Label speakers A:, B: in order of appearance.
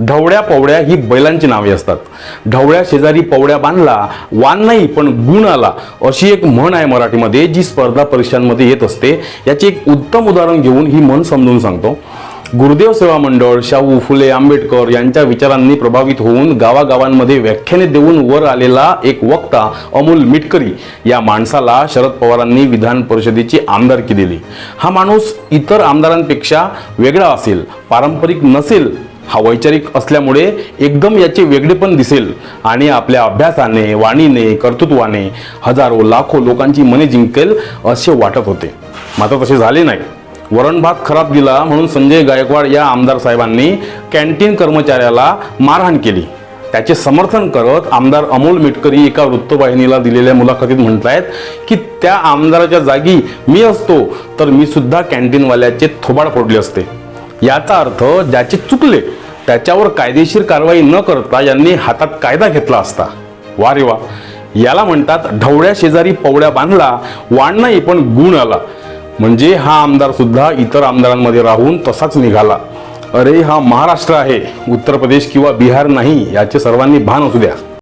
A: ढवळ्या पवड्या ही बैलांची नावे असतात. ढवळ्या शेजारी पवड्या बांधला वान नाही पण गुण आला. अशी एक म्हण आहे मराठीमध्ये जी स्पर्धा परीक्षांमध्ये येत असते. याचे एक उत्तम उदाहरण घेऊन ही म्हण समजून सांगतो. गुरुदेव सेवा मंडळ शाहू फुले आंबेडकर यांच्या विचारांनी प्रभावित होऊन गावागावांमध्ये व्याख्याने देऊन वर आलेला एक वक्ता अमोल मिटकरी या माणसाला शरद पवारांनी विधान परिषदेची आमदारकी दिली. हा माणूस इतर आमदारांपेक्षा वेगळा असेल पारंपरिक नसेल हा वैचारिक असल्यामुळे एकदम याचे वेगळेपण दिसेल. आणि आपल्या अभ्यासाने वाणीने कर्तृत्वाने हजारो लाखो लोकांची मने जिंकेल असे वाटत होते. मात्र तसे झाले नाही. वरण भात खराब दिला म्हणून संजय गायकवाड या आमदार साहेबांनी कॅन्टीन कर्मचाऱ्याला मारहाण केली. त्याचे समर्थन करत आमदार अमोल मिटकरी एका वृत्तवाहिनीला दिलेल्या मुलाखतीत म्हणतायत की त्या आमदाराच्या जागी मी असतो तर मी सुद्धा कॅन्टीनवाल्याचे थोबाड फोडले असते. याचा अर्थ ज्याचे चुकले त्याच्यावर कायदेशीर कारवाई न करता यांनी हातात कायदा घेतला असता. वा रे वा याला म्हणतात ढवळ्या शेजारी पवड्या बांधला वाण नाही पण गुण आला. म्हणजे हा आमदार सुद्धा इतर आमदारांमध्ये राहून तसाच निघाला. अरे हा महाराष्ट्र आहे उत्तर प्रदेश किंवा बिहार नाही याचे सर्वांनी भान असू द्या.